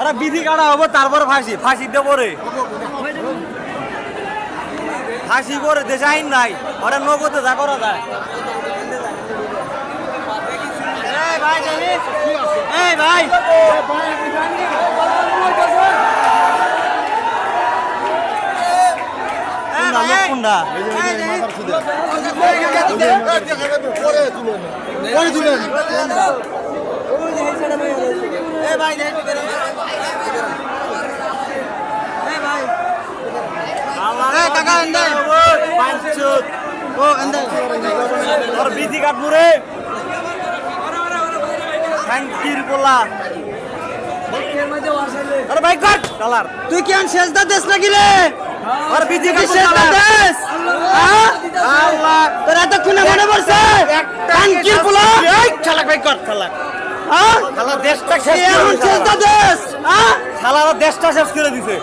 ওরা বিধি কাটা হব তারপর ফাঁসি। ফাঁসি দেবো রে। ফাঁসি করে দেশে আইন নাই ওরা নগদে যা করা যায়। ভাই ভাই ওর বিধি কাটবো থ্যাংকির পোলা আরে ভাই কাট। কালার। তুই কি আন শেষদা দেশ নাকি রে? ওর বিধি বাংলাদেশ? আল্লাহ তোর এতক্ষণে মনে পড়ছে? থ্যাংকির পোলা? এই চালাক ভাই কর খেলা শালা দেশটা শেষ করে দিছে। শালা। শালারা দেশটা শেষ করে দিছে।